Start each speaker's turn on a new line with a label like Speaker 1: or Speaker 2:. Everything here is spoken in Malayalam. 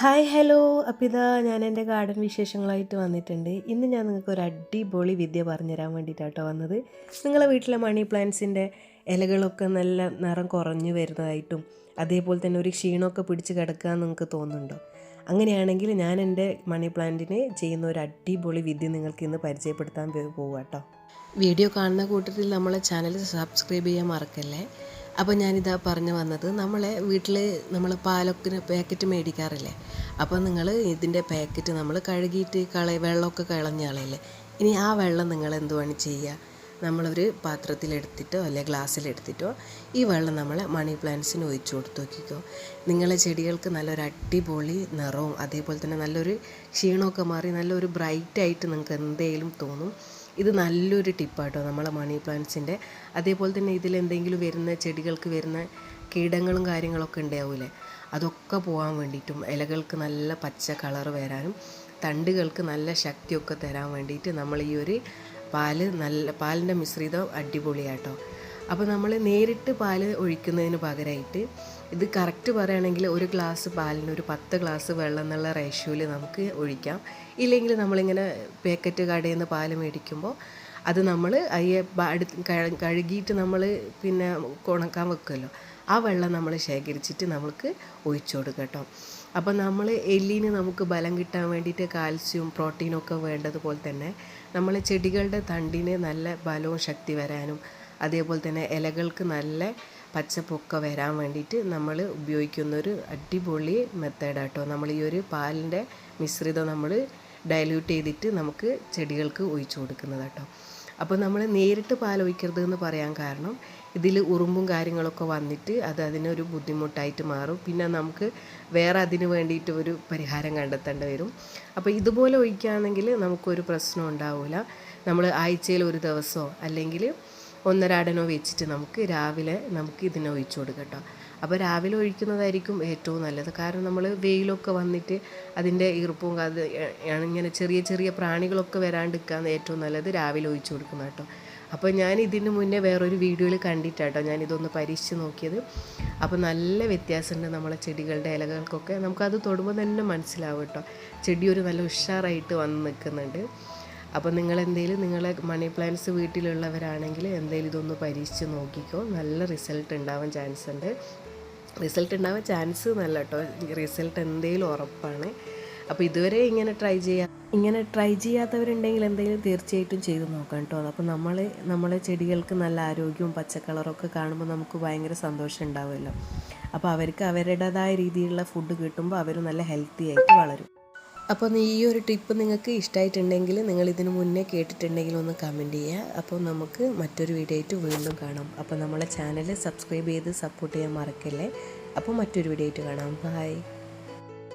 Speaker 1: Hi hello. അപ്പിത ഞാൻ എന്റെ ഗാർഡൻ വിശേഷങ്ങളായിട്ട് വന്നിട്ടുണ്ട്. ഇന്ന് ഞാൻ നിങ്ങൾക്ക് ഒരു അടിപൊളി വിദ്യ പറഞ്ഞുതരാൻ വേണ്ടിയിട്ടാട്ടോ വന്നത്. നിങ്ങളെ വീട്ടിലെ മണി പ്ലാന്റ്സിന്റെ ഇലകളൊക്കെ നല്ല നിറം കുറഞ്ഞു വരുന്നതായിട്ടും അതേപോലെ തന്നെ ഒരു ക്ഷീണമൊക്കെ പിടിച്ച് കിടക്കുക നിങ്ങൾക്ക് തോന്നുന്നുണ്ടോ? അങ്ങനെയാണെങ്കിൽ ഞാൻ എന്റെ മണി പ്ലാന്റിന് ചെയ്യുന്ന ഒരു അടിപൊളി വിദ്യ നിങ്ങൾക്ക് ഇന്ന് പരിചയപ്പെടുത്താൻ പോവുക കേട്ടോ വീഡിയോ കാണുന്ന കൂട്ടത്തിൽ നമ്മളെ ചാനൽ സബ്സ്ക്രൈബ് ചെയ്യാൻ മറക്കല്ലേ? അപ്പോൾ ഞാനിതാ പറഞ്ഞു വന്നത് നമ്മളെ വീട്ടിൽ നമ്മൾ പാലൊക്കെ പാക്കറ്റ് മേടിക്കാറില്ലേ? അപ്പോൾ നിങ്ങൾ ഇതിന്റെ പാക്കറ്റ് നമ്മൾ കഴുകിയിട്ട് കള വെള്ളമൊക്കെ കളഞ്ഞ കളയില്ലേ ഇനി ആ വെള്ളം നിങ്ങൾ എന്തുവാണ് ചെയ്യുക? നമ്മളൊരു പാത്രത്തിലെടുത്തിട്ടോ അല്ലെ ഗ്ലാസ്സിലെടുത്തിട്ടോ ഈ വെള്ളം നമ്മൾ മണി പ്ലാന്റ്സിന് ഒഴിച്ചു കൊടുത്ത് നോക്കിക്കോ. നിങ്ങളെ ചെടികൾക്ക് നല്ലൊരു അടിപൊളി നിറവും അതേപോലെ തന്നെ നല്ലൊരു ക്ഷീണമൊക്കെ മാറി നല്ലൊരു ബ്രൈറ്റായിട്ട് നിങ്ങൾക്ക് എന്തെങ്കിലും തോന്നും ഇത് നല്ലൊരു ടിപ്പാട്ടോ നമ്മളെ മണി പ്ലാന്റ്സിന്റെ അതേപോലെ തന്നെ ഇതിൽ എന്തെങ്കിലും വരുന്ന ചെടികൾക്ക് വരുന്ന കീടങ്ങളും കാര്യങ്ങളൊക്കെ ഉണ്ടാവില്ലേ അതൊക്കെ പോകാൻ വേണ്ടിയിട്ടും ഇലകൾക്ക് നല്ല പച്ച കളർ വരാനും തണ്ടുകൾക്ക് നല്ല ശക്തിയൊക്കെ തരാൻ വേണ്ടിയിട്ട് നമ്മൾ ഈ ഒരു പാൽ നല്ല പാലിന്റെ മിശ്രിതം അടിപൊളിയാട്ടോ. അപ്പോൾ നമ്മൾ നേരിട്ട് പാൽ ഒഴിക്കുന്നതിന് പകരമായിട്ട് ഇത് കറക്റ്റ് പറയുകയാണെങ്കിൽ ഒരു ഗ്ലാസ് പാലിന് ഒരു പത്ത് ഗ്ലാസ് വെള്ളം എന്നുള്ള റേഷ്യോയിൽ നമുക്ക് ഒഴിക്കാം. ഇല്ലെങ്കിൽ നമ്മളിങ്ങനെ പാക്കറ്റ് കടയിൽ നിന്ന് പാൽ മേടിക്കുമ്പോൾ അത് നമ്മൾ അയ്യെ അടുത്ത് കഴുകിയിട്ട് നമ്മൾ പിന്നെ ഉണക്കാൻ വെക്കുമല്ലോ. ആ വെള്ളം നമ്മൾ ശേഖരിച്ചിട്ട് നമുക്ക് ഒഴിച്ചു കൊടുക്കാം കേട്ടോ. അപ്പം നമ്മൾ എല്ലിന് നമുക്ക് ബലം കിട്ടാൻ വേണ്ടിയിട്ട് കാൽസ്യവും പ്രോട്ടീനും ഒക്കെ വേണ്ടതുപോലെ തന്നെ നമ്മൾ ചെടികളുടെ തണ്ടിന് നല്ല ബലവും ശക്തി വരാനും അതേപോലെ തന്നെ ഇലകൾക്ക് നല്ല പച്ചപ്പൊക്കെ വരാൻ വേണ്ടിയിട്ട് നമ്മൾ ഉപയോഗിക്കുന്നൊരു അടിപൊളി മെത്തേഡാട്ടോ. നമ്മൾ ഈ ഒരു പാലിന്റെ മിശ്രിതം നമ്മൾ ഡയല്യൂട്ട് ചെയ്തിട്ട് നമുക്ക് ചെടികൾക്ക് ഒഴിച്ചു കൊടുക്കുന്നത് കേട്ടോ അപ്പോൾ നമ്മൾ നേരിട്ട് പാൽ ഒഴിക്കരുത് എന്ന് പറയാൻ കാരണം ഇതിൽ ഉറുമ്പും കാര്യങ്ങളൊക്കെ വന്നിട്ട് അത് അതിനൊരു ബുദ്ധിമുട്ടായിട്ട് മാറും. പിന്നെ നമുക്ക് വേറെ അതിന് വേണ്ടിയിട്ട് ഒരു പരിഹാരം കണ്ടെത്തേണ്ടി വരും. അപ്പോൾ ഇതുപോലെ ഒഴിക്കുകയാണെങ്കിൽ നമുക്കൊരു പ്രശ്നം ഉണ്ടാവില്ല നമ്മൾ ആഴ്ചയിൽ ഒരു ദിവസമോ അല്ലെങ്കിൽ ഒന്നരാടനോ വെച്ചിട്ട് നമുക്ക് രാവിലെ നമുക്ക് ഇതിനെ ഒഴിച്ചു കൊടുക്കാം കേട്ടോ. അപ്പോൾ രാവിലെ ഒഴിക്കുന്നതായിരിക്കും ഏറ്റവും നല്ലത്. കാരണം നമ്മൾ വെയിലൊക്കെ വന്നിട്ട് അതിന്റെ ഈർപ്പവും അത് ഇങ്ങനെ ചെറിയ ചെറിയ പ്രാണികളൊക്കെ വരാണ്ടിരിക്കാൻ ഏറ്റവും നല്ലത് രാവിലെ ഒഴിച്ചു കൊടുക്കുന്ന കേട്ടോ. അപ്പോൾ ഞാൻ ഇതിന് മുന്നേ വേറൊരു വീഡിയോയിൽ കണ്ടിട്ടാട്ടോ ഞാൻ ഇതൊന്ന് പരീക്ഷിച്ച് നോക്കിയത്. അപ്പോൾ നല്ല വ്യത്യാസമുണ്ട് നമ്മളെ ചെടികളുടെ ഇലകൾക്കൊക്കെ. നമുക്കത് തൊടുമ്പോൾ തന്നെ മനസ്സിലാവും കേട്ടോ. ചെടി ഒരു നല്ല ഉഷാറായിട്ട് വന്ന് നിൽക്കുന്നുണ്ട്. അപ്പോൾ നിങ്ങൾ എന്തെങ്കിലും നിങ്ങളെ മണി പ്ലാന്റ്സ് വീട്ടിലുള്ളവരാണെങ്കിൽ എന്തെങ്കിലും ഇതൊന്ന് പരീക്ഷിച്ച് നോക്കിക്കോ. നല്ല റിസൾട്ട് ഉണ്ടാവാൻ ചാൻസ് ഉണ്ട്. റിസൾട്ട് ഉണ്ടാവാൻ ചാൻസ് നല്ല കേട്ടോ. റിസൾട്ട് എന്തെങ്കിലും ഉറപ്പാണ്. അപ്പോൾ ഇതുവരെ ഇങ്ങനെ ട്രൈ ചെയ്യാം ഇങ്ങനെ ട്രൈ ചെയ്യാത്തവരുണ്ടെങ്കിൽ എന്തെങ്കിലും തീർച്ചയായിട്ടും ചെയ്ത് നോക്കാം കേട്ടോ. അപ്പോൾ നമ്മൾ നമ്മളെ ചെടികൾക്ക് നല്ല ആരോഗ്യവും പച്ചക്കളറൊക്കെ കാണുമ്പോൾ നമുക്ക് ഭയങ്കര സന്തോഷം ഉണ്ടാവുമല്ലോ. അപ്പോൾ അവർക്ക് അവരുടേതായ രീതിയിലുള്ള ഫുഡ് കിട്ടുമ്പോൾ അവർ നല്ല ഹെൽത്തി ആയിട്ട് വളരും. അപ്പോൾ ഈ ഒരു ടിപ്പ് നിങ്ങൾക്ക് ഇഷ്ടമായിട്ടുണ്ടെങ്കിൽ നിങ്ങൾ ഇതിനു മുന്നേ കേട്ടിട്ടുണ്ടെങ്കിൽ ഒന്ന് കമന്റ് ചെയ്യുക അപ്പോൾ നമുക്ക് മറ്റൊരു വീഡിയോ ആയിട്ട് വീണ്ടും കാണാം. അപ്പോൾ നമ്മളെ ചാനൽ സബ്സ്ക്രൈബ് ചെയ്ത് സപ്പോർട്ട് ചെയ്യാൻ മറക്കല്ലേ? അപ്പോൾ മറ്റൊരു വീഡിയോ ആയിട്ട് കാണാം. ബൈ